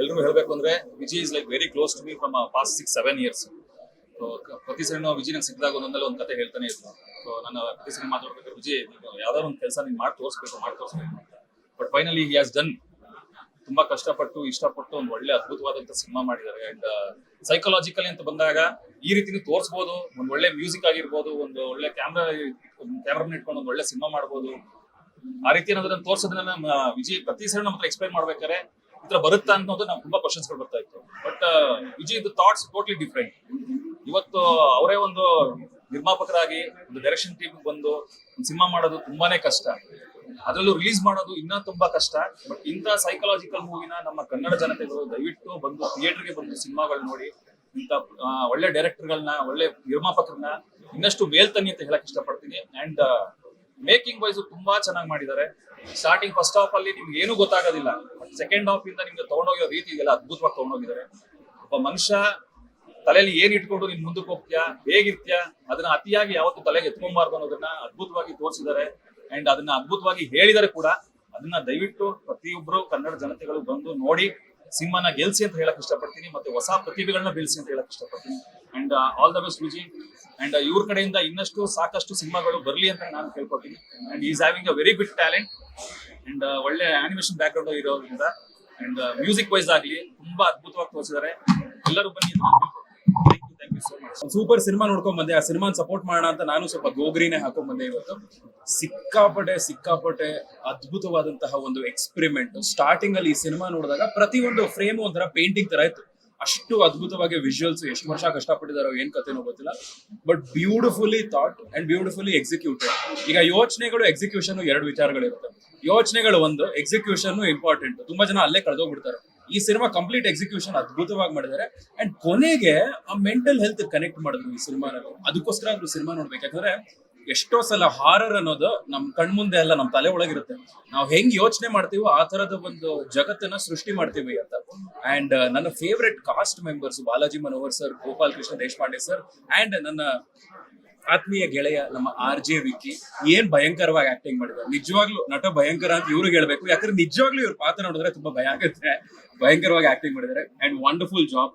ಎಲ್ರಿಗೂ ಹೇಳಬೇಕು ಅಂದ್ರೆ Viji is like very close to me from past six seven years ಪ್ರತಿ ಸರಿ ವಿಜಿ ನಂಗೆ ಸಿಕ್ಕಿದಾಗ ಒಂದೊಂದಲ್ಲ ಒಂದು ಕತೆ ಹೇಳ್ತಾನೆ ಇದ್ರು ಸೊ ನಾನು ಪ್ರತಿ ಸರಿ ಮಾತಾಡ್ಬೇಕಾದ್ರೆ, ವಿಜಿ ಯಾವ್ದಾದ್ರು ಒಂದು ಕೆಲಸ ನೀನು ಮಾಡಿ ತೋರಿಸ್ಬೇಕು ಮಾಡಿ ತೋರಿಸ್ಬೇಕು but finally he has done ತುಂಬಾ ಕಷ್ಟಪಟ್ಟು, ಇಷ್ಟಪಟ್ಟು ಒಂದು ಒಳ್ಳೆ ಅದ್ಭುತವಾದಂತ ಸಿನಿಮಾ ಮಾಡಿದ್ದಾರೆ. ಅಂಡ್ ಸೈಕಲಾಜಿಕಲಿ ಅಂತ ಬಂದಾಗ ಈ ರೀತಿನೂ ತೋರಿಸಬಹುದು ಒಂದು ಒಳ್ಳೆ ಮ್ಯೂಸಿಕ್ ಆಗಿರ್ಬೋದು, ಒಂದು ಒಳ್ಳೆ ಕ್ಯಾಮ್ರಾ ಕ್ಯಾಮ್ರಾ ಇಟ್ಕೊಂಡು ಒಂದು ಒಳ್ಳೆ ಸಿನಿಮಾ ಮಾಡ್ಬೋದು. ಆ ರೀತಿ ಏನಾದ್ರೂ ತೋರಿಸೋದನ್ನ ವಿಜಯ್ ಪ್ರತಿ ಸರಿ ನಮ್ಮ ಎಕ್ಸ್ಪ್ಲೈನ್ ಮಾಡ್ಬೇಕಾದ್ರೆ ತರ ಬರುತ್ತಾ ಅನ್ನೋದು ನಾವು ತುಂಬಾ ಕ್ವಶನ್ಸ್ಗಳು ಬರ್ತಾ ಇತ್ತು. But Vijay thoughts totally different ಇವತ್ತು ಅವರೇ ಒಂದು ನಿರ್ಮಾಪಕರಾಗಿ, ಒಂದು ಡೈರೆಕ್ಷನ್ ಟೀಮ್ ಬಂದು ಸಿನಿಮಾ ಮಾಡೋದು ತುಂಬಾನೇ ಕಷ್ಟ. ಅದರಲ್ಲೂ ರಿಲೀಸ್ ಮಾಡೋದು ಇನ್ನೂ ತುಂಬಾ ಕಷ್ಟ. ಬಟ್ ಇಂಥ ಸೈಕಲಾಜಿಕಲ್ ಮೂವಿನ ನಮ್ಮ ಕನ್ನಡ ಜನತೆಗಳು ದಯವಿಟ್ಟು ಬಂದು ಥಿಯೇಟರ್ಗೆ ಬಂದು ಸಿನಿಮಾಗಳು ನೋಡಿ, ಇಂಥ ಒಳ್ಳೆ ಒಳ್ಳೆ ಡೈರೆಕ್ಟರ್ಗಳನ್ನ ಒಳ್ಳೆ ನಿರ್ಮಾಪಕರನ್ನ ಇನ್ನಷ್ಟು ಮೇಲ್ತನಿ ಅಂತ ಹೇಳಕ್ ಇಷ್ಟಪಡ್ತೀನಿ. ಅಂಡ್ ಮೇಕಿಂಗ್ ವೈಸ್ ತುಂಬಾ ಚೆನ್ನಾಗಿ ಮಾಡಿದ್ದಾರೆ. ಸ್ಟಾರ್ಟಿಂಗ್ ಫಸ್ಟ್ ಹಾಫ್ ಅಲ್ಲಿ ನಿಮ್ಗೆ ಏನು ಗೊತ್ತಾಗೋದಿಲ್ಲ. ಸೆಕೆಂಡ್ ಹಾಫ್ ಇಂದ ನಿಮ್ಗೆ ತಗೊಂಡೋಗಿರೋ ರೀತಿ ಇದೆಲ್ಲ ಅದ್ಭುತವಾಗಿ ತಗೊಂಡೋಗಿದ್ದಾರೆ. ಒಬ್ಬ ಮನುಷ್ಯ ತಲೆಯಲ್ಲಿ ಏನ್ ಇಟ್ಕೊಂಡು ನೀನ್ ಮುಂದಕ್ಕೆ ಹೋಗ್ತೀಯಾ? ಹೇಗಿರ್ತೀಯಾ? ಅದನ್ನ ಅತಿಯಾಗಿ ಯಾವತ್ತು ತಲೆಗೆ ಎತ್ಕೊಂಬಾರ್ದು ಅನ್ನೋದನ್ನ ಅದ್ಭುತವಾಗಿ ತೋರಿಸಿದ್ದಾರೆ. ಅಂಡ್ ಅದನ್ನ ಅದ್ಭುತವಾಗಿ ಹೇಳಿದರೆ ಕೂಡ. ಅದನ್ನ ದಯವಿಟ್ಟು ಪ್ರತಿಯೊಬ್ರು ಕನ್ನಡ ಜನತೆಗಳು ಬಂದು ನೋಡಿ, ಸಿಂಹನ ಗೆಲ್ಸಿ ಅಂತ ಹೇಳಕ್ ಇಷ್ಟಪಡ್ತೀನಿ, ಮತ್ತೆ ಹೊಸ ಪ್ರತಿಭೆಗಳನ್ನ ಬೆಳೆಸಿ ಅಂತ ಹೇಳಕ್ ಇಷ್ಟಪಡ್ತೀನಿ. And all the best Viji. And ಇವ್ರ ಕಡೆಯಿಂದ ಇನ್ನಷ್ಟು ಸಾಕಷ್ಟು ಸಿನಿಮಾಗಳು ಬರಲಿ ಅಂತ ನಾನು ಕೇಳ್ಕೊತೀನಿ. And is having a very good talent and ಒಳ್ಳೆ ಆನಿಮೇಷನ್ ಬ್ಯಾಕ್ ಗ್ರೌಂಡ್ ಇರೋದ್ರಿಂದ. ಅಂಡ್ ಮ್ಯೂಸಿಕ್ ವೈಸ್ ಆಗಲಿ ತುಂಬಾ ಅದ್ಭುತವಾಗಿ ತೋರಿಸಿದ್ದಾರೆ ಎಲ್ಲರೂ ಬನ್ನಿ ಸೂಪರ್ ಸಿನಿಮಾ ನೋಡ್ಕೊಂಡ್ ಬಂದೆ. ಆ ಸಿನಿಮಾ ಸಪೋರ್ಟ್ ಮಾಡೋಣ ಅಂತ ನಾನು ಸ್ವಲ್ಪ ಗೋಗ್ರಿನೇ ಹಾಕೊಂಡ್ ಬಂದೆ ಇವತ್ತು. ಸಿಕ್ಕಾಪಟ್ಟೆ ಸಿಕ್ಕಾಪಟ್ಟೆ ಅದ್ಭುತವಾದಂತಹ ಒಂದು ಎಕ್ಸ್ಪೆರಿಮೆಂಟ್ ಸ್ಟಾರ್ಟಿಂಗ್ ಅಲ್ಲಿ ಈ ಸಿನಿಮಾ ನೋಡಿದಾಗ ಪ್ರತಿ ಒಂದು ಫ್ರೇಮ್ ಒಂಥರ ಪೇಂಟಿಂಗ್ ತರ ಇತ್ತು. ಅಷ್ಟು ಅದ್ಭುತವಾಗಿ ವಿಜುವಲ್ಸ್ ಎಷ್ಟು ವರ್ಷ ಕಷ್ಟಪಟ್ಟಿದಾರೋ ಏನ್ ಕಥೆನೋ ಗೊತ್ತಿಲ್ಲ. But beautifully thought and beautifully executed ಈಗ ಯೋಚನೆಗಳು ಎಕ್ಸಿಕ್ಯೂಷನ್ ಎರಡು ವಿಚಾರಗಳಿರುತ್ತೆ. ಯೋಚನೆಗಳು ಒಂದು ಎಕ್ಸಿಕ್ಯೂಷನ್ ಇಂಪಾರ್ಟೆಂಟ್ ತುಂಬಾ ಜನ ಅಲ್ಲೇ ಕಳೆದೋಗ್ಬಿಡ್ತಾರೆ. ಈ ಸಿನಿಮಾ ಕಂಪ್ಲೀಟ್ ಎಕ್ಸಿಕ್ಯೂಷನ್ ಅದ್ಭುತವಾಗಿ ಮಾಡಿದ್ದಾರೆ. ಅಂಡ್ ಕೊನೆಗೆ ಆ ಮೆಂಟಲ್ ಹೆಲ್ತ್ ಕನೆಕ್ಟ್ ಮಾಡಿದ್ರು ಈ ಸಿನಿಮಾನಲ್ಲಿ ಅದಕ್ಕೋಸ್ಕರ ಅದ್ರ ಸಿನಿಮಾ ನೋಡ್ಬೇಕು. ಯಾಕಂದ್ರೆ ಎಷ್ಟೋ ಸಲ ಹಾರರ್ ಅನ್ನೋದು ನಮ್ ಕಣ್ಮುಂದೆ ಅಲ್ಲ, ನಮ್ ತಲೆ ಒಳಗಿರುತ್ತೆ. ನಾವು ಹೆಂಗ್ ಯೋಚನೆ ಮಾಡ್ತೀವೋ ಆ ತರದ ಒಂದು ಜಗತ್ತನ್ನ ಸೃಷ್ಟಿ ಮಾಡ್ತೀವಿ ಅಂತ. ಅಂಡ್ ನನ್ನ favourite cast members Balaji Manohar sir Gopal Krishna Deshpande sir and ನನ್ನ ಆತ್ಮೀಯ ಗೆಳೆಯ ನಮ್ಮ ಆರ್ ಜೆ ವಿಕ್ಕಿ, ಏನ್ ಭಯಂಕರವಾಗಿ ಆಕ್ಟಿಂಗ್ ಮಾಡಿದ್ದಾರೆ. ನಿಜವಾಗ್ಲೂ ನಟ ಭಯಂಕರ ಅಂತ ಇವ್ರಿಗೆ ಹೇಳ್ಬೇಕು. ಯಾಕಂದ್ರೆ ನಿಜವಾಗ್ಲೂ ಇವ್ರ ಪಾತ್ರ ನೋಡಿದ್ರೆ ತುಂಬಾ ಭಯ ಆಗುತ್ತೆ. ಭಯಂಕರವಾಗಿ ಆಕ್ಟಿಂಗ್ ಮಾಡಿದ್ದಾರೆ. ಅಂಡ್ ವಂಡರ್ಫುಲ್ ಜಾಬ್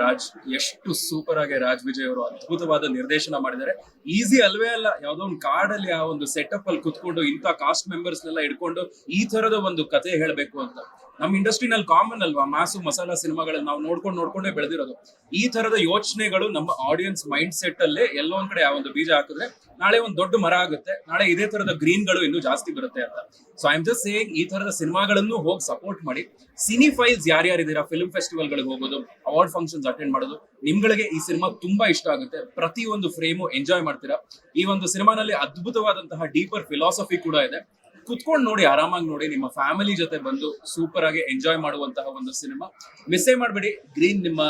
ರಾಜ್ ಎಷ್ಟು ಸೂಪರ್ ಆಗಿ ರಾಜ್ ವಿಜಯ್ ಅವರು ಅದ್ಭುತವಾದ ನಿರ್ದೇಶನ ಮಾಡಿದ್ದಾರೆ. ಈಸಿ ಅಲ್ವೇ ಅಲ್ಲ, ಯಾವ್ದೋ ಒಂದು ಕಾಡಲ್ಲಿ ಆ ಒಂದು ಸೆಟಪ್ ಅಲ್ಲಿ ಕುತ್ಕೊಂಡು ಇಂಥ ಕಾಸ್ಟ್ ಮೆಂಬರ್ಸ್ ನೆಲ್ಲ ಇಟ್ಕೊಂಡು ಈ ತರದ ಒಂದು ಕತೆ ಹೇಳ್ಬೇಕು ಅಂತ. ನಮ್ಮ ಇಂಡಸ್ಟ್ರಿನಲ್ಲಿ ಕಾಮನ್ ಅಲ್ವಾ, ಮಾಸು ಮಸಾಲಾ ಸಿನಿಮಾಗಳನ್ನ ನಾವು ನೋಡ್ಕೊಂಡು ನೋಡ್ಕೊಂಡೇ ಬೆಳೆದಿರೋದು. ಈ ತರದ ಯೋಚನೆಗಳು ನಮ್ಮ ಆಡಿಯನ್ಸ್ ಮೈಂಡ್ ಸೆಟ್ ಅಲ್ಲೇ ಎಲ್ಲೋ ಒಂದ್ ಕಡೆ ಆ ಒಂದು ಬೀಜ ಹಾಕಿದ್ರೆ ನಾಳೆ ಒಂದು ದೊಡ್ಡ ಮರ ಆಗುತ್ತೆ. ನಾಳೆ ಇದೇ ತರದ ಗ್ರೀನ್ಗಳು ಇನ್ನೂ ಜಾಸ್ತಿ ಬರುತ್ತೆ ಅಂತ. So I am just saying ಈ ತರದ ಸಿನಿಮಾಗಳನ್ನು ಹೋಗಿ ಸಪೋರ್ಟ್ ಮಾಡಿ. ಸಿನಿ ಫೈಲ್ಸ್ ಯಾರ್ಯಾರಿದ್ದೀರಾ? ಫಿಲ್ಮ್ ಫೆಸ್ಟಿವಲ್ ಗಳಿಗೆ ಹೋಗೋದು ಅವಾರ್ಡ್ ಫಂಕ್ಷನ್ಸ್ ಅಟೆಂಡ್ ಮಾಡೋದು, ನಿಮ್ಗಳಿಗೆ ಈ ಸಿನಿಮಾ ತುಂಬಾ ಇಷ್ಟ ಆಗುತ್ತೆ. ಪ್ರತಿ ಒಂದು ಫ್ರೇಮು ಎಂಜಾಯ್ ಮಾಡ್ತೀರಾ? ಈ ಒಂದು ಸಿನಿಮಾನಲ್ಲಿ ಅದ್ಭುತವಾದಂತಹ ಡೀಪರ್ ಫಿಲಾಸಫಿ ಕೂಡ ಇದೆ. ಕುತ್ಕೊಂಡು ನೋಡಿ, ಆರಾಮಾಗಿ ನೋಡಿ, ನಿಮ್ಮ ಫ್ಯಾಮಿಲಿ ಜೊತೆ ಬಂದು ಸೂಪರ್ ಆಗಿ ಎಂಜಾಯ್ ಮಾಡುವಂತಹ ಒಂದು ಸಿನಿಮಾ. ಮಿಸ್ಸೇ ಮಾಡಬೇಡಿ. ಗ್ರೀನ್ ನಿಮ್ಮ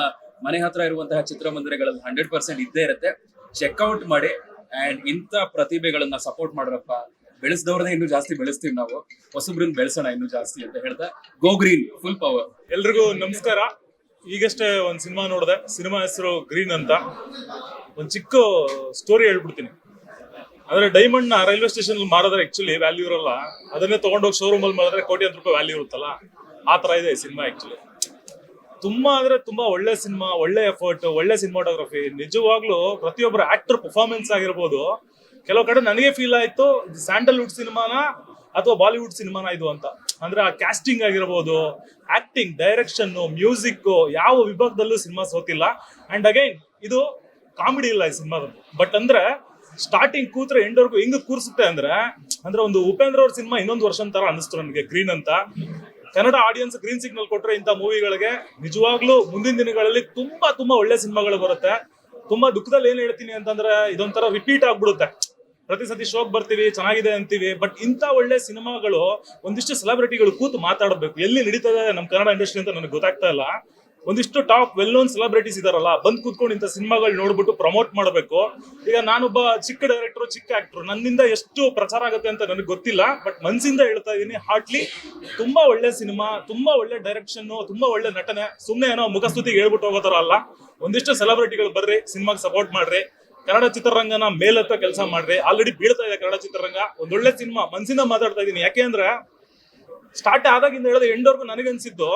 ಮನೆ ಹತ್ರ ಇರುವಂತಹ ಚಿತ್ರಮಂದಿರಗಳಲ್ಲಿ ಹಂಡ್ರೆಡ್ ಪರ್ಸೆಂಟ್ ಇದ್ದೇ ಇರುತ್ತೆ. ಚೆಕ್ಔಟ್ ಮಾಡಿ. ಅಂಡ್ ಇಂಥ ಪ್ರತಿಭೆಗಳನ್ನ ಸಪೋರ್ಟ್ ಮಾಡ್ರಪ್ಪ ಬೆಳೆಸಿದವ್ರನ್ನ ಇನ್ನು ಜಾಸ್ತಿ ಬೆಳೆಸ್ತೀವಿ ನಾವು. ಹೊಸಬ್ರನ್ನ ಬೆಳೆಸೋಣ ಇನ್ನು ಜಾಸ್ತಿ ಅಂತ ಹೇಳ್ತಾ ಗೋ ಗ್ರೀನ್ ಫುಲ್ ಪವರ್ ಎಲ್ರಿಗೂ ನಮಸ್ಕಾರ. ಈಗಷ್ಟೇ ಒಂದು ಸಿನಿಮಾ ನೋಡಿದೆ. ಸಿನಿಮಾ ಹೆಸರು ಗ್ರೀನ್ ಅಂತ. ಒಂದು ಚಿಕ್ಕ ಸ್ಟೋರಿ ಹೇಳ್ಬಿಡ್ತೀನಿ. ಅಂದ್ರೆ ಡೈಮಂಡ್ನ ರೈಲ್ವೆ ಸ್ಟೇಷನ್ ಮಾರಿದ್ರೆ ಆಕ್ಚುಲಿ ವ್ಯಾಲ್ಯೂ ಇರಲ್ಲ. ಅದನ್ನೇ ತಗೊಂಡೋಗಿ ಶೋರೂಮ್ ಅಲ್ಲಿ ಮಾರಿದ್ರೆ ಕೋಟ್ಯಾಂತರ ರೂಪಾಯಿ ವ್ಯಾಲ್ಯೂ ಇರುತ್ತಲ್ಲ? ಆ ತರ ಇದೆ ಸಿನಿಮಾ ಆಕ್ಚುಲಿ ತುಂಬಾ ಅಂದ್ರೆ ತುಂಬಾ ಒಳ್ಳೆ ಸಿನಿಮಾ, ಒಳ್ಳೆ ಎಫರ್ಟ್ ಒಳ್ಳೆ ಸಿನಿಮಾಟೋಗ್ರಫಿ ನಿಜವಾಗ್ಲೂ ಪ್ರತಿಯೊಬ್ಬರು ಆಕ್ಟರ್ ಪರ್ಫಾರ್ಮೆನ್ಸ್ ಆಗಿರ್ಬೋದು. ಕೆಲವು ಕಡೆ ನನಗೆ ಫೀಲ್ ಆಯ್ತು ಸ್ಯಾಂಡಲ್ವುಡ್ ಸಿನಿಮಾನ ಅಥವಾ ಬಾಲಿವುಡ್ ಸಿನಿಮಾನ ಇದು ಅಂತ. ಅಂದ್ರೆ ಆ ಕ್ಯಾಸ್ಟಿಂಗ್ ಆಗಿರ್ಬೋದು ಆಕ್ಟಿಂಗ್ ಡೈರೆಕ್ಷನ್ ಮ್ಯೂಸಿಕ್ ಯಾವ ವಿಭಾಗದಲ್ಲೂ ಸಿನಿಮಾ ಸೋತಿಲ್ಲ. ಅಂಡ್ ಅಗೈನ್ ಇದು ಕಾಮಿಡಿ ಇಲ್ಲ ಈ ಸಿನಿಮಾದಲ್ಲಿ. ಬಟ್ ಅಂದ್ರೆ ಸ್ಟಾರ್ಟಿಂಗ್ ಕೂತ್ರೆ ಎಂಡವರೆಗೂ ಹೆಂಗ್ ಕೂರ್ಸುತ್ತೆ ಅಂದ್ರೆ ಅಂದ್ರೆ ಒಂದು ಉಪೇಂದ್ರ ಅವ್ರ ಸಿನಿಮಾ ಇನ್ನೊಂದು ವರ್ಷ ತರ ಅನಿಸ್ತು ನನಗೆ ಗ್ರೀನ್ ಅಂತ. ಕನ್ನಡ ಆಡಿಯನ್ಸ್ ಗ್ರೀನ್ ಸಿಗ್ನಲ್ ಕೊಟ್ರೆ ಇಂಥ ಮೂವಿಗಳಿಗೆ ನಿಜವಾಗ್ಲೂ ಮುಂದಿನ ದಿನಗಳಲ್ಲಿ ತುಂಬಾ ತುಂಬಾ ಒಳ್ಳೆ ಸಿನಿಮಾಗಳು ಬರುತ್ತೆ. ತುಂಬಾ ದುಃಖದಲ್ಲಿ ಏನ್ ಹೇಳ್ತೀನಿ ಅಂತಂದ್ರೆ ಇದೊಂಥರ ರಿಪೀಟ್ ಆಗ್ಬಿಡುತ್ತೆ. ಪ್ರತಿ ಸತಿ ಶೋಕ್ ಬರ್ತೀವಿ, ಚೆನ್ನಾಗಿದೆ ಅಂತೀವಿ ಬಟ್ ಇಂಥ ಒಳ್ಳೆ ಸಿನಿಮಾಗಳು ಒಂದಿಷ್ಟು ಸೆಲೆಬ್ರಿಟಿಗಳು ಕೂತು ಮಾತಾಡಬೇಕು. ಎಲ್ಲಿ ನಡೀತದೆ ನಮ್ಮ ಕನ್ನಡ ಇಂಡಸ್ಟ್ರಿ ಅಂತ ನನಗೆ ಗೊತ್ತಾಗ್ತಾ ಇಲ್ಲ. ಒಂದಿಷ್ಟು ಟಾಪ್ ವೆಲ್ ನೋನ್ ಸೆಲೆಬ್ರಿಟೀಸ್ ಇದಾರಲ್ಲ, ಬಂದ್ ಕೂತ್ಕೊಂಡು ಇಂಥ ಸಿನಿಮಾಗಳು ನೋಡ್ಬಿಟ್ಟು ಪ್ರಮೋಟ್ ಮಾಡಬೇಕು. ಈಗ ನಾನೊಬ್ಬ ಚಿಕ್ಕ ಡೈರೆಕ್ಟರ್ ಚಿಕ್ಕ ಆಕ್ಟರ್ ನನ್ನಿಂದ ಎಷ್ಟು ಪ್ರಚಾರ ಆಗುತ್ತೆ ಅಂತ ನನಗೆ ಗೊತ್ತಿಲ್ಲ ಬಟ್ ಮನ್ಸಿಂದ ಹೇಳ್ತಾ ಇದೀನಿ ಹಾರ್ಟ್ಲಿ ತುಂಬಾ ಒಳ್ಳೆ ಸಿನಿಮಾ, ತುಂಬಾ ಒಳ್ಳೆ ಡೈರೆಕ್ಷನ್ ತುಂಬಾ ಒಳ್ಳೆ ನಟನೆ, ಸುಮ್ನೆ ಏನೋ ಮುಖಸ್ತುತಿಗೆ ಹೇಳ್ಬಿಟ್ಟು ಹೋಗೋತರ ಅಲ್ಲ. ಒಂದಿಷ್ಟು ಸೆಲೆಬ್ರಿಟಿಗಳು ಬರ್ರಿ, ಸಿನಿಮಾಗೆ ಸಪೋರ್ಟ್ ಮಾಡ್ರಿ. ಕನ್ನಡ ಚಿತ್ರರಂಗನ ಮೇಲತ್ತ ಕೆಲಸ ಮಾಡ್ರಿ. ಆಲ್ರೆಡಿ ಬೀಳ್ತಾ ಇದೆ ಕನ್ನಡ ಚಿತ್ರರಂಗ. ಒಂದೊಳ್ಳೆ ಸಿನಿಮಾ, ಮನ್ಸಿಂದ ಮಾತಾಡ್ತಾ ಇದೀನಿ. ಯಾಕೆ ಅಂದ್ರೆ ಸ್ಟಾರ್ಟ್ ಆದಾಗಿಂದ ಹೇಳೋದು ಎಂಡವರೆಗೂ ನನಗನ್ಸಿದ್ದು,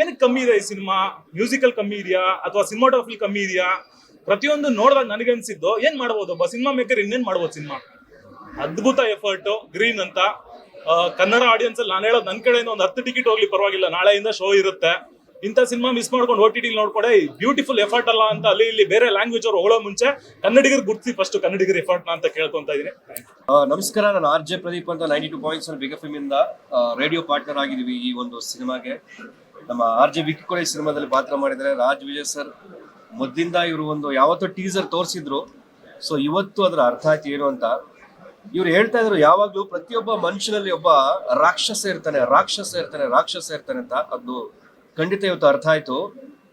ಏನಕ್ಕೆ ಕಮ್ಮಿ ಇದೆ ಈ ಸಿನಿಮಾ? ಮ್ಯೂಸಿಕಲ್ ಕಮ್ಮಿ ಇದೆಯಾ? ಅಥವಾ ಸಿನಿಮಾಟೋಗ್ರಫಿ ಕಮ್ಮಿ ಇದೆಯಾ? ಪ್ರತಿಯೊಂದು ನೋಡಿದಾಗ ನನಗನ್ಸಿದ್ದು, ಏನ್ ಮಾಡ್ಬೋದು? ಒಬ್ಬ ಸಿನಿಮಾ ಮೇಕರ್ ಇನ್ನೇನ್ ಮಾಡ್ಬೋದು ಸಿನಿಮಾ ಅದ್ಭುತ ಎಫರ್ಟ್ ಗ್ರೀನ್ ಅಂತ. ಕನ್ನಡ ಆಡಿಯನ್ಸ್ ಅಲ್ಲಿ ನಾನು ಹೇಳೋದು ನನ್ನ ಕಡೆಯಿಂದ ಒಂದು ಹತ್ತು ಟಿಕೆಟ್ ಹೋಗ್ಲಿ, ಪರವಾಗಿಲ್ಲ. ನಾಳೆಯಿಂದ ಶೋ ಇರುತ್ತೆ. ಇಂಥ ಸಿನಿಮಾ ಮಿಸ್ ಮಾಡ್ಕೊಂಡು ಓ ಟಿ ಟಿ ನೋಡ್ಕೊಡೆ ಬ್ಯೂಟಿಫುಲ್ ಎಫರ್ಟ್ ಅಲ್ಲ ಅಂತ ಅಲ್ಲಿ ಇಲ್ಲಿ ಬೇರೆ ಲ್ಯಾಂಗ್ವೇಜ್ ಅವ್ರು ಹೋಗೋ ಮುಂಚೆ ಕನ್ನಡಿಗರು ಗುರ್ತಿ ಫಸ್ಟ್ ಕನ್ನಡಿಗರ ಎಫರ್ಟ್ ಅಂತ ಕೇಳ್ಕೊಂತ ಇದೀನಿ ನಮಸ್ಕಾರ, ನಾನು ಆರ್ ಜೆ ಪ್ರದೀಪ್ ಅಂತ ninety two points big F ಇಂದ ರೇಡಿಯೋ ಪಾರ್ಟ್ನರ್ ಆಗಿದ್ದೀವಿ ಈ ಒಂದು ಸಿನಿಮಾಗೆ. ನಮ್ಮ ಆರ್ ಜೆ ವಿಕ್ಕಿ ಕೂಡ ಈ ಸಿನಿಮಾದಲ್ಲಿ ಪಾತ್ರ ಮಾಡಿದ್ದಾರೆ. ರಾಜ್ ವಿಜಯ್ ಸರ್ ಮೊದಲಿಂದ ಇವರು ಒಂದು ಯಾವತ್ತೋ ಟೀಸರ್ ತೋರಿಸಿದ್ರು. ಸೊ ಇವತ್ತು ಅದರ ಅರ್ಥ ಆಯ್ತು ಏನು ಅಂತ. ಇವ್ರು ಹೇಳ್ತಾ ಇದ್ರು, ಯಾವಾಗ್ಲೂ ಪ್ರತಿಯೊಬ್ಬ ಮನುಷ್ಯನಲ್ಲಿ ಒಬ್ಬ ರಾಕ್ಷಸ ಇರ್ತಾನೆ ರಾಕ್ಷಸ ಇರ್ತಾನೆ ರಾಕ್ಷಸ ಇರ್ತಾನೆ ಅಂತ ಅದು ಖಂಡಿತ ಇವತ್ತು ಅರ್ಥ ಆಯ್ತು.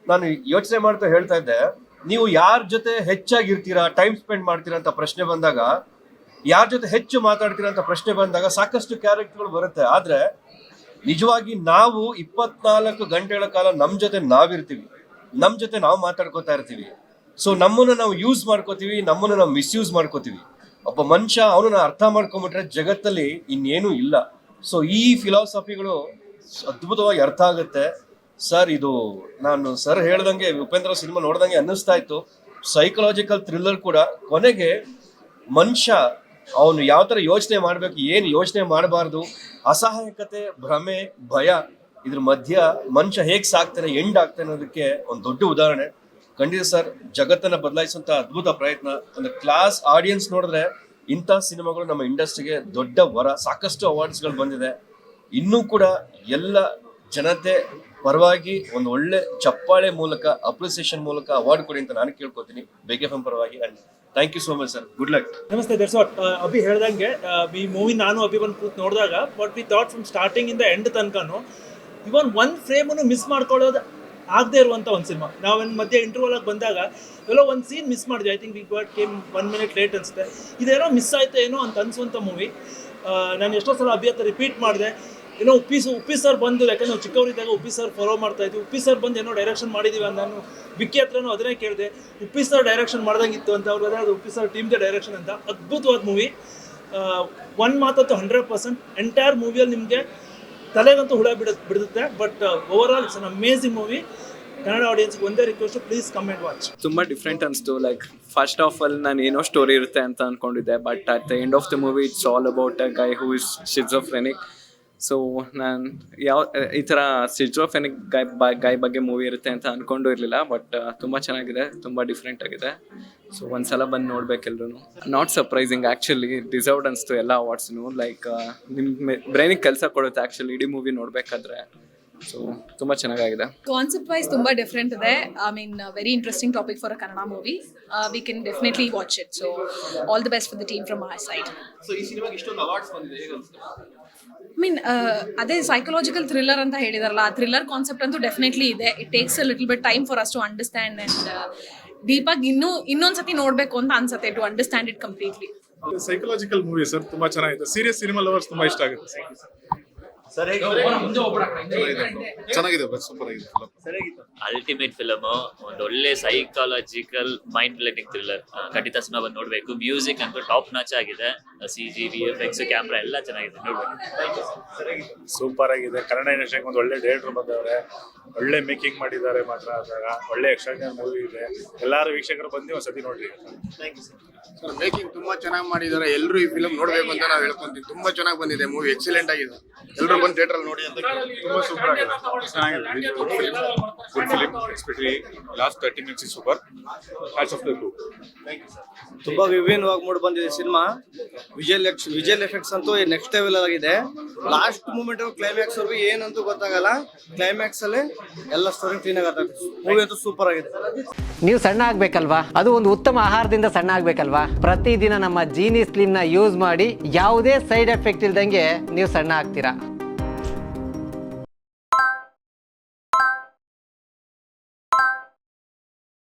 ನಾನು ಯೋಚನೆ ಮಾಡ್ತಾ ಹೇಳ್ತಾ ಇದ್ದೆ, ನೀವು ಯಾರ ಜೊತೆ ಹೆಚ್ಚಾಗಿರ್ತೀರಾ ಟೈಮ್ ಸ್ಪೆಂಡ್ ಮಾಡ್ತೀರಾ ಅಂತ ಪ್ರಶ್ನೆ ಬಂದಾಗ, ಯಾರ ಜೊತೆ ಹೆಚ್ಚು ಮಾತಾಡ್ತೀರಾ ಅಂತ ಪ್ರಶ್ನೆ ಬಂದಾಗ ಸಾಕಷ್ಟು ಕ್ಯಾರೆಕ್ಟರ್ಗಳು ಬರುತ್ತೆ. ಆದ್ರೆ ನಿಜವಾಗಿ ನಾವು ಇಪ್ಪತ್ನಾಲ್ಕು ಗಂಟೆಗಳ ಕಾಲ ನಮ್ಮ ಜೊತೆ ನಾವಿರ್ತೀವಿ. ನಮ್ಮ ಜೊತೆ ನಾವು ಮಾತಾಡ್ಕೋತಾ ಇರ್ತೀವಿ. ಸೊ ನಮ್ಮನ್ನು ನಾವು ಯೂಸ್ ಮಾಡ್ಕೋತೀವಿ, ನಮ್ಮನ್ನು ನಾವು ಮಿಸ್ಯೂಸ್ ಮಾಡ್ಕೋತೀವಿ. ಒಬ್ಬ ಮನುಷ್ಯ ಅವನನ್ನು ಅರ್ಥ ಮಾಡ್ಕೊಂಬಿಟ್ರೆ ಜಗತ್ತಲ್ಲಿ ಇನ್ನೇನು ಇಲ್ಲ. ಸೊ ಈ ಫಿಲಾಸಫಿಗಳು ಅದ್ಭುತವಾಗಿ ಅರ್ಥ ಆಗುತ್ತೆ. ಸರ್, ಇದು ನಾನು ಸರ್ ಹೇಳ್ದಂಗೆ ಉಪೇಂದ್ರ ಸಿನಿಮಾ ನೋಡ್ದಂಗೆ ಅನ್ನಿಸ್ತಾ ಇತ್ತು. ಸೈಕಲಾಜಿಕಲ್ ಥ್ರಿಲ್ಲರ್ ಕೂಡ. ಕೊನೆಗೆ ಮನುಷ್ಯ ಅವನು ಯಾವ ಥರ ಯೋಚನೆ ಮಾಡಬೇಕು, ಏನು ಯೋಚನೆ ಮಾಡಬಾರ್ದು, ಅಸಹಾಯಕತೆ, ಭ್ರಮೆ, ಭಯ, ಇದ್ರ ಮಧ್ಯ ಮನುಷ್ಯ ಹೇಗೆ ಸಾಕ್ತಾನೆ ಎಂಡ್ ಆಗ್ತಾನೆ ಅನ್ನೋದಕ್ಕೆ ಒಂದು ದೊಡ್ಡ ಉದಾಹರಣೆ. ಖಂಡಿತ ಸರ್, ಜಗತ್ತನ್ನ ಬದಲಾಯಿಸುವಂತ ಅದ್ಭುತ ಪ್ರಯತ್ನ. ಒಂದು ಕ್ಲಾಸ್ ಆಡಿಯನ್ಸ್ ನೋಡಿದ್ರೆ ಇಂಥ ಸಿನಿಮಾಗಳು ನಮ್ಮ ಇಂಡಸ್ಟ್ರಿಗೆ ದೊಡ್ಡ ವರ. ಸಾಕಷ್ಟು ಅವಾರ್ಡ್ಸ್ಗಳು ಬಂದಿದೆ. ಇನ್ನೂ ಕೂಡ ಎಲ್ಲ ಜನತೆ ಪರವಾಗಿ ಒಂದು ಒಳ್ಳೆ ಚಪ್ಪಾಳೆ ಮೂಲಕ ಅಪ್ರಿಸಿಯೇಷನ್ ಮೂಲಕ ಅವಾರ್ಡ್ ಕೊಡಿ ಅಂತ ನಾನು ಕೇಳ್ಕೊತೀನಿ. ಬೇಗ ಎಫ್ ಪರವಾಗಿ thank you so much sir good luck ನಮಸ್ತೆ ದಟ್ಸ್ ಅಭಿ ಹೇಳ್ದಂಗೆ ಈ ಮೂವಿ ನಾನು ಅಭಿ ಬಂದು ಕೂತ್ ನೋಡಿದಾಗ but we thought from starting ಇಂದ ಎಂಡ್ ತನಕನು ಇವನ್ ಒಂದು ಫ್ರೇಮನ್ನು ಮಿಸ್ ಮಾಡ್ಕೊಳ್ಳೋದು ಆಗದೆ ಇರುವಂಥ ಒಂದು ಸಿನಿಮಾ ನಾವು ಮಧ್ಯೆ ಇಂಟರ್ವಲ್ ಆಗಿ ಬಂದಾಗ, ಎಲ್ಲೋ ಒಂದು ಸೀನ್ ಮಿಸ್ ಮಾಡಿದ್ವಿ. I think we got came one minute late ಅನಿಸುತ್ತೆ. ಇದೇನೋ ಮಿಸ್ ಆಯ್ತು ಏನೋ ಅಂತ ಅನ್ಸುವಂಥ ಮೂವಿ ನಾನು ಎಷ್ಟೋ ಸಲ ಅಭ್ಯರ್ಥ ರಿಪೀಟ್ ಮಾಡಿದೆ. ಏನೋ ಉಪ್ಪಿ ಉಪ್ಪಿ ಸರ್ ಬಂದು, ಯಾಕಂದ್ರೆ ನಾವು ಚಿಕ್ಕವರಿದ್ದಾಗ ಉಪ್ಪಿ ಸರ್ ಫಾಲೋ ಮಾಡ್ತಾ ಇದ್ವಿ. ಉಪ್ಪಿ ಸರ್ ಬಂದು ಏನೋ ಡೈರೆಕ್ಷನ್ ಮಾಡಿದೀವಿ ಅಂತ ನಾನು ವಿಕ್ಕಿ ಹತ್ರನೂ ಅದನ್ನೇ ಕೇಳಿದೆ. ಉಪ್ಪಿ ಸರ್ ಡೈರೆಕ್ಷನ್ ಮಾಡ್ದಂಗಿತ್ತು ಅಂತ, ಅವ್ರು ಅದೇ ಅದು ಉಪ್ಪಿ ಸರ್ ಟೀಮ್ದೆ ಡೈರೆಕ್ಷನ್ ಅಂತ. ಅದ್ಭುತವಾದ ಮೂವಿ ಒನ್ ಮಾತಂತೂ ಹಂಡ್ರೆಡ್ ಪರ್ಸೆಂಟ್ ಎಂಟೈರ್ ಮೂವಿಯಲ್ಲಿ ನಿಮಗೆ ತಲೆಗಂತೂ ಹುಳ ಬಿಡ, ಬಿಡುತ್ತೆ. But over all it's an amazing movie Kannada ಆಡಿಯನ್ಸ್ಗೆ ಒಂದೇ ರಿಕ್ವೆಸ್ಟ್ ಪ್ಲೀಸ್ ಕಮೆಂಟ್ ವಾಚ್ ತುಂಬ ಡಿಫ್ರೆಂಟ್ ಅನಿಸ್ತು. ಲೈಕ್ ಫಸ್ಟ್ ಆಫ್ ಆಲ್ ನಾನು ಏನೋ ಸ್ಟೋರಿ ಇರುತ್ತೆ ಅಂತ ಅಂದ್ಕೊಂಡಿದ್ದೆ but at the end of the movie it's all about a guy who is schizophrenic so ನಾನು ಯಾವ, ಈ ಥರ ಸಿಜ್ರೋಫೆನಿಕ್ ಗೈ ಬ ಗೈ ಬಗ್ಗೆ ಮೂವಿ ಇರುತ್ತೆ ಅಂತ ಅಂದ್ಕೊಂಡು ಇರಲಿಲ್ಲ ಬಟ್ ತುಂಬ ಚೆನ್ನಾಗಿದೆ, ತುಂಬ ಡಿಫ್ರೆಂಟ್ ಆಗಿದೆ. ಸೊ ಒಂದ್ಸಲ ಬಂದು ನೋಡ್ಬೇಕೆಲ್ರು ನಾಟ್ ಸರ್ಪ್ರೈಸಿಂಗ್ ಆ್ಯಕ್ಚುಲಿ ಡಿಸರ್ವ್ಡ್ ಅನಿಸ್ತು ಎಲ್ಲ ಅವಾರ್ಡ್ಸ್ನು ಲೈಕ್ ನಿಮ್ಮ ಬ್ರೈನಿಗೆ ಕೆಲಸ ಕೊಡುತ್ತೆ ಆ್ಯಕ್ಚುಲಿ ಇಡೀ ಮೂವಿ ನೋಡಬೇಕಾದ್ರೆ. ಸೊ ತುಂಬ ಚೆನ್ನಾಗಿದೆ ಕಾನ್ಸೆಪ್ಟ್ ವೈಸ್ ತುಂಬಾ ಡಿಫ್ರೆಂಟ್ ಇದೆ. I mean very interesting topic for a Kannada movie we can definitely watch it so all the best for the team from our side I mean ಅದೇ psychological thriller ಅಂತ ಹೇಳಿದಾರಲ್ಲ ಆ thriller concept ಅಂತೂ definitely ಇದೆ. It takes a little bit time for us to understand and ಡೀಪಾಗಿ ಇನ್ನೂ ಇನ್ನೊಂದ್ಸತಿ ನೋಡಬೇಕು ಅಂತ ಅನ್ಸುತ್ತೆ to understand it completely psychological movie sir ತುಂಬಾ ಚೆನ್ನಾಗಿದೆ. ಸೀರಿಯಸ್ ಸಿನಿಮಾ ಲವರ್ಸ್ ತುಂಬಾ ಇಷ್ಟ ಆಗುತ್ತೆ. ಚೆನ್ನಾಗಿದೆ ಸೂಪರ್ ಆಗಿದೆ. ಅಲ್ಟಿಮೇಟ್ ಫಿಲಮ್ ಒಂದು ಒಳ್ಳೆ ಸೈಕಾಲಜಿಕಲ್ ಮೈಂಡ್ ಬ್ಲೆಂಡಿಂಗ್ ಥ್ರಿಲ್ಲರ್ ಖಂಡಿತ ಸಿನಿಮಾ ಬಂದು ನೋಡ್ಬೇಕು. ಮ್ಯೂಸಿಕ್ ಅಂತೂ ಟಾಪ್ ನಾಚ್ ಆಗಿದೆ. C G V F X camera ಎಲ್ಲ ಚೆನ್ನಾಗಿದೆ ನೋಡ್ಬೇಕು ಸೂಪರ್ ಆಗಿದೆ. ಕನ್ನಡ ಇಂಡಸ್ಟ್ರಿಗೆ ಒಂದು ಒಳ್ಳೆ ಡೈರೆಕ್ಟರ್ ಬಂದವ್ರೆ. ಒಳ್ಳೆ ಮೇಕಿಂಗ್ ಮಾಡಿದ್ದಾರೆ ಮಾತ್ರ ಆದಾಗ. ಒಳ್ಳೆ ಎಕ್ಸ್ಟ್ರಾ ಮೂವಿ ಇದೆ. ಎಲ್ಲಾರು ವೀಕ್ಷಕರು ಬಂದು ಒಂದ್ಸತಿ ನೋಡ್ರಿ. ಸರ್ ಮೇಕಿಂಗ್ ತುಂಬಾ ಚೆನ್ನಾಗಿ ಮಾಡಿದ್ದಾರೆ ಎಲ್ಲರೂ ಈ ಫಿಲ್ಮ್ ನೋಡ್ಬೇಕು ಅಂತ ನಾವು ಹೇಳ್ಕೊಂತೀವಿ. ತುಂಬಾ ಚೆನ್ನಾಗಿ ಬಂದಿದೆ. ಮೂವಿ ಎಕ್ಸಲೆಂಟ್ ಆಗಿದೆ. ಎಲ್ಲರೂ ಬಂದು ಥಿಯೇಟರ್ ಅಲ್ಲಿ ನೋಡಿ ಅಂತ ತುಂಬಾ ಸೂಪರ್ ಆಗಿದೆ. ಚೆನ್ನಾಗಿದೆ. Good film good film especially last thirty minutes is super to of the to ತುಂಬಾ ವಿಭಿನ್ನವಾಗಿ ಮೂಡ್ ಬಂದಿದೆ ಸಿನಿಮಾ. ವಿಜುವಲ್ ವಿಜುವಲ್ ಎಫೆಕ್ಟ್ಸ್ ಅಂತೂ ನೆಕ್ಸ್ಟ್ ಲೆವೆಲ್ ಆಗಿದೆ. ಲಾಸ್ಟ್ ಮೂಮೆಂಟ್ ಕ್ಲೈಮ್ಯಾಕ್ಸ್ ವರೆಗೂ ಏನಂತೂ ಗೊತ್ತಾಗಲ್ಲ. ಕ್ಲೈಮ್ಯಾಕ್ಸ್ ಅಲ್ಲಿ ಎಲ್ಲ ಸ್ಟೋರಿ ಕ್ಲೀನ್ ಆಗುತ್ತೆ ಮೂವಿ ಅಂತೂ ಸೂಪರ್ ಆಗಿದೆ. ನೀವು ಸಣ್ಣ ಆಗ್ಬೇಕಲ್ವಾ? ಅದು ಒಂದು ಉತ್ತಮ ಆಹಾರದಿಂದ ಸಣ್ಣ ಆಗ್ಬೇಕಲ್ವಾ? ಪ್ರತಿದಿನ ನಮ್ಮ ಜೀನಿ ಸ್ಲಿಮ್ನ ಯೂಸ್ ಮಾಡಿ ಯಾವುದೇ ಸೈಡ್ ಎಫೆಕ್ಟ್ ಇಲ್ದಂಗೆ ನೀವು ಸಣ್ಣ ಆಗ್ತೀರಾ?